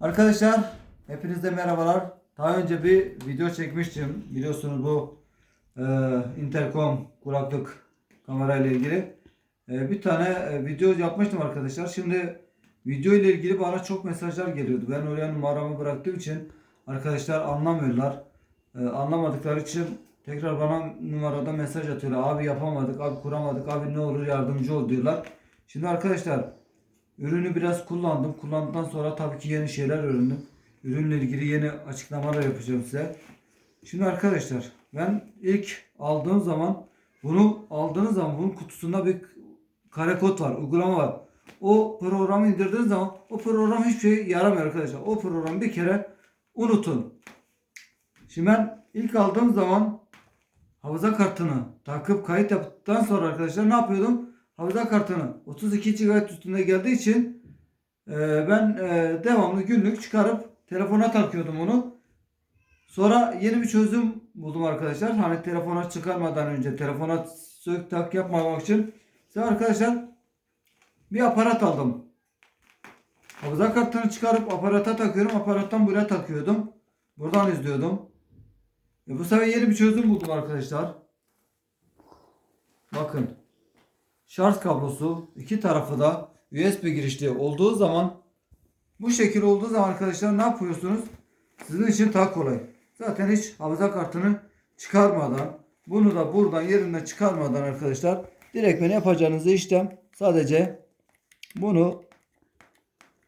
Arkadaşlar hepinize merhabalar. Daha önce bir video çekmiştim. Biliyorsunuz bu e, intercom kulaklık kamera ile ilgili. E, bir tane e, video yapmıştım arkadaşlar. Şimdi video ile ilgili bana çok mesajlar geliyordu. Ben oraya numaramı bıraktığım için arkadaşlar anlamıyorlar. E, anlamadıkları için tekrar bana numarada mesaj atıyorlar. Abi yapamadık, abi kuramadık, abi ne olur yardımcı ol diyorlar. Şimdi arkadaşlar Ürünü biraz kullandım. Kullandıktan sonra tabii ki yeni şeyler öğrendim. Ürünle ilgili yeni açıklamalar yapacağım size. Şimdi arkadaşlar ben ilk aldığım zaman bunu aldığınız zaman bunun kutusunda bir kare kod var, uygulama var. O programı indirdiğiniz zaman o program hiçbir şey yaramıyor arkadaşlar. O programı bir kere unutun. Şimdi ben ilk aldığım zaman hafıza kartını takıp kayıt yaptıktan sonra arkadaşlar ne yapıyordum? Hafıza kartını 32 GB üstünde geldiği için e, ben e, devamlı günlük çıkarıp telefona takıyordum onu. Sonra yeni bir çözüm buldum arkadaşlar. Hani telefona çıkarmadan önce telefona sök tak yapmamak için size arkadaşlar bir aparat aldım. Hafıza kartını çıkarıp aparata takıyorum. Aparattan buraya takıyordum. Buradan izliyordum. E bu sefer yeni bir çözüm buldum arkadaşlar. Bakın. Şarj kablosu iki tarafı da USB girişli olduğu zaman bu şekil olduğu zaman arkadaşlar ne yapıyorsunuz? Sizin için daha kolay. Zaten hiç hafıza kartını çıkarmadan bunu da buradan yerinden çıkarmadan arkadaşlar direkt ne yapacağınız işlem sadece bunu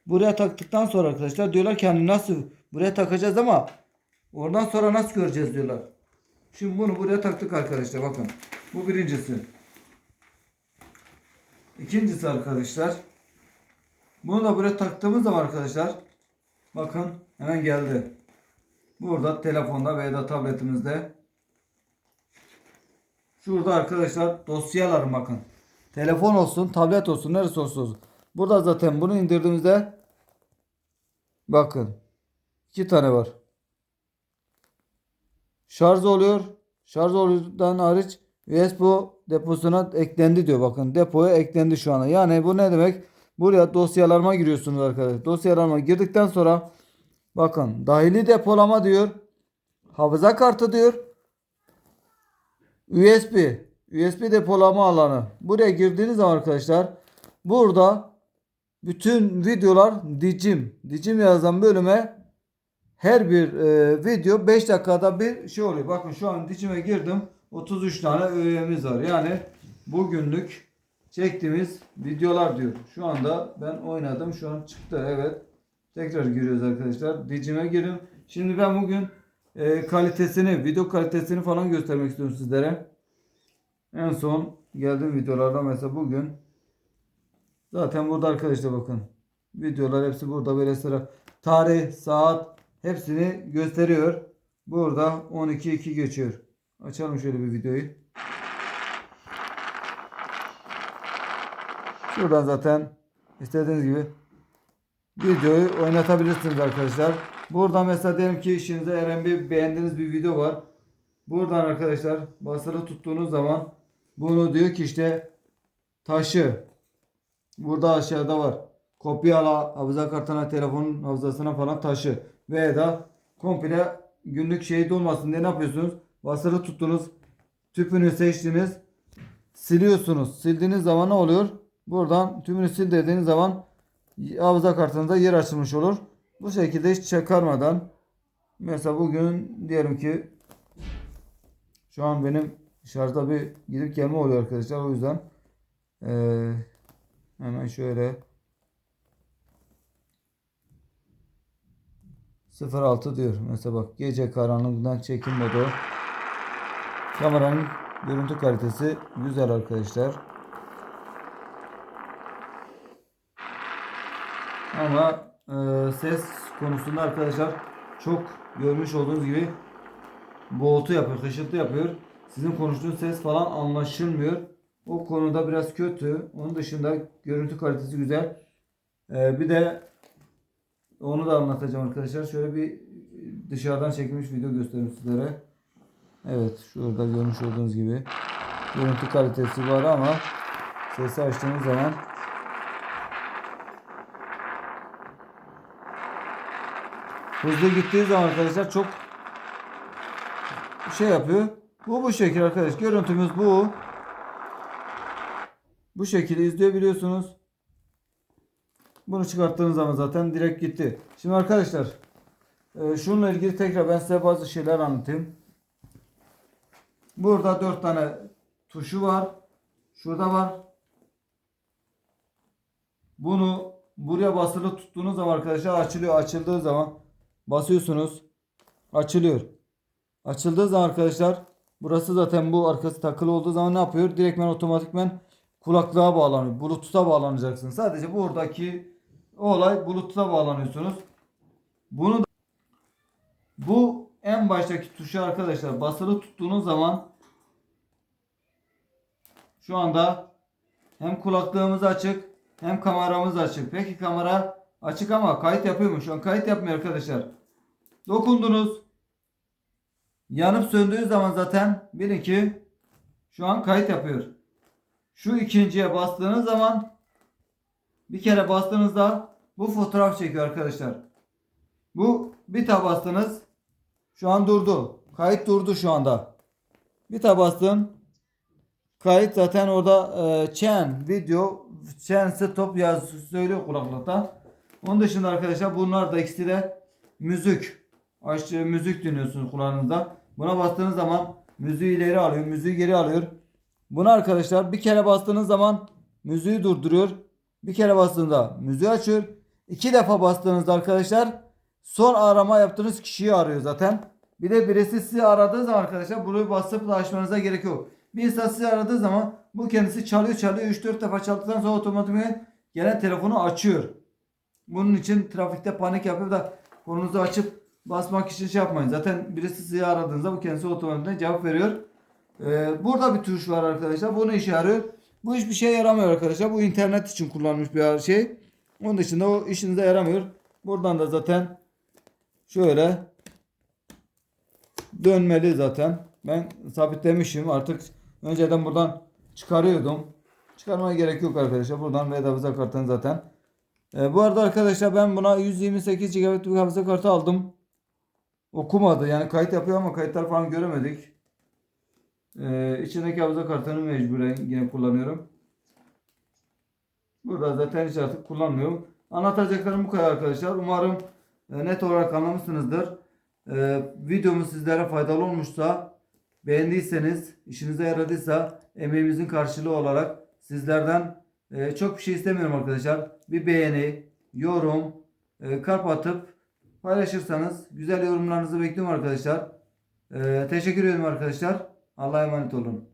buraya taktıktan sonra arkadaşlar diyorlar ki hani nasıl buraya takacağız ama oradan sonra nasıl göreceğiz diyorlar. Şimdi bunu buraya taktık arkadaşlar bakın. Bu birincisi. İkincisi arkadaşlar. Bunu da buraya taktığımız zaman arkadaşlar bakın hemen geldi. Burada telefonda veya da tabletimizde şurada arkadaşlar dosyalar bakın. Telefon olsun, tablet olsun, neresi olsun. Burada zaten bunu indirdiğimizde bakın iki tane var. Şarj oluyor. Şarj oluyordan hariç USB deposuna eklendi diyor. Bakın depoya eklendi şu anda. Yani bu ne demek? Buraya dosyalarıma giriyorsunuz arkadaşlar. Dosyalarıma girdikten sonra bakın dahili depolama diyor. Hafıza kartı diyor. USB. USB depolama alanı. Buraya girdiğiniz zaman arkadaşlar burada bütün videolar dicim. Dicim yazan bölüme her bir e, video 5 dakikada bir şey oluyor. Bakın şu an dicime girdim. 33 tane öğemiz var. Yani bugünlük çektiğimiz videolar diyor. Şu anda ben oynadım. Şu an çıktı. Evet. Tekrar giriyoruz arkadaşlar. Dicime girin. Şimdi ben bugün e, kalitesini, video kalitesini falan göstermek istiyorum sizlere. En son geldiğim videolarda mesela bugün zaten burada arkadaşlar bakın. Videolar hepsi burada böyle sıra tarih, saat hepsini gösteriyor. Burada 12.2 geçiyor. Açalım şöyle bir videoyu. Şuradan zaten istediğiniz gibi videoyu oynatabilirsiniz arkadaşlar. Burada mesela diyelim ki işinizde Eren bir beğendiğiniz bir video var. Buradan arkadaşlar basılı tuttuğunuz zaman bunu diyor ki işte taşı. Burada aşağıda var. Kopyala hafıza kartına, telefonun hafızasına falan taşı. Veya da komple günlük şey dolmasın diye ne yapıyorsunuz? Basılı tuttunuz. Tüpünü seçtiniz. Siliyorsunuz. Sildiğiniz zaman ne oluyor? Buradan tümünü sil dediğiniz zaman hafıza kartınızda yer açılmış olur. Bu şekilde hiç çıkarmadan mesela bugün diyelim ki şu an benim şarjda bir gidip gelme oluyor arkadaşlar. O yüzden eee, hemen şöyle 06 diyor. Mesela bak gece karanlığından çekim modu. Kameranın görüntü kalitesi güzel arkadaşlar. Ama e, ses konusunda arkadaşlar çok görmüş olduğunuz gibi boğultu yapıyor, hışırtı yapıyor. Sizin konuştuğunuz ses falan anlaşılmıyor. O konuda biraz kötü. Onun dışında görüntü kalitesi güzel. E, bir de onu da anlatacağım arkadaşlar. Şöyle bir dışarıdan çekilmiş video göstereyim sizlere. Evet şurada görmüş olduğunuz gibi görüntü kalitesi var ama sesi açtığınız zaman hızlı gittiği zaman arkadaşlar çok şey yapıyor. Bu bu şekil arkadaş. Görüntümüz bu. Bu şekilde izleyebiliyorsunuz. Bunu çıkarttığınız zaman zaten direkt gitti. Şimdi arkadaşlar e, şununla ilgili tekrar ben size bazı şeyler anlatayım. Burada dört tane tuşu var. Şurada var. Bunu buraya basılı tuttuğunuz zaman arkadaşlar açılıyor. Açıldığı zaman basıyorsunuz. Açılıyor. Açıldığı zaman arkadaşlar burası zaten bu arkası takılı olduğu zaman ne yapıyor? Direktmen otomatikmen kulaklığa bağlanıyor. Bluetooth'a bağlanacaksınız. Sadece buradaki olay Bluetooth'a bağlanıyorsunuz. Bunu da- bu en baştaki tuşu arkadaşlar basılı tuttuğunuz zaman şu anda hem kulaklığımız açık hem kameramız açık. Peki kamera açık ama kayıt yapıyor mu? Şu an kayıt yapmıyor arkadaşlar. Dokundunuz. Yanıp söndüğü zaman zaten bilin ki şu an kayıt yapıyor. Şu ikinciye bastığınız zaman bir kere bastığınızda bu fotoğraf çekiyor arkadaşlar. Bu bir bastınız. Şu an durdu. Kayıt durdu şu anda. Bir tab bastım. Kayıt zaten orada e, chain video chain stop yaz söylüyor kulaklıkta. Onun dışında arkadaşlar bunlar da ikisi de müzik. Aç, müzik dinliyorsunuz kulağınızda. Buna bastığınız zaman müziği ileri alıyor, müziği geri alıyor. Buna arkadaşlar bir kere bastığınız zaman müziği durduruyor. Bir kere bastığında müziği açıyor. İki defa bastığınızda arkadaşlar son arama yaptığınız kişiyi arıyor zaten. Bir de birisi sizi aradığı zaman arkadaşlar burayı basıp da açmanıza gerek yok. Bir insan sizi aradığı zaman bu kendisi çalıyor çalıyor 3-4 defa çaldıktan sonra otomatikman gelen telefonu açıyor. Bunun için trafikte panik yapıp da konunuzu açıp basmak için şey yapmayın. Zaten birisi sizi aradığınızda bu kendisi otomatikman cevap veriyor. Ee, burada bir tuş var arkadaşlar. Bunu işe yarıyor. Bu hiçbir şey yaramıyor arkadaşlar. Bu internet için kullanılmış bir şey. Onun dışında o işinize yaramıyor. Buradan da zaten şöyle dönmeli zaten. Ben sabitlemişim. Artık önceden buradan çıkarıyordum. Çıkarmaya gerek yok arkadaşlar. Buradan ve hafıza kartını zaten. Ee, bu arada arkadaşlar ben buna 128 GB bir hafıza kartı aldım. Okumadı. Yani kayıt yapıyor ama kayıtlar falan göremedik. Ee, içindeki hafıza kartını mecburen yine kullanıyorum. Burada zaten hiç artık kullanmıyorum. Anlatacaklarım bu kadar arkadaşlar. Umarım e, net olarak anlamışsınızdır. Ee, videomuz sizlere faydalı olmuşsa beğendiyseniz, işinize yaradıysa emeğimizin karşılığı olarak sizlerden e, çok bir şey istemiyorum arkadaşlar. Bir beğeni, yorum, e, kalp atıp paylaşırsanız güzel yorumlarınızı bekliyorum arkadaşlar. Ee, teşekkür ederim arkadaşlar. Allah'a emanet olun.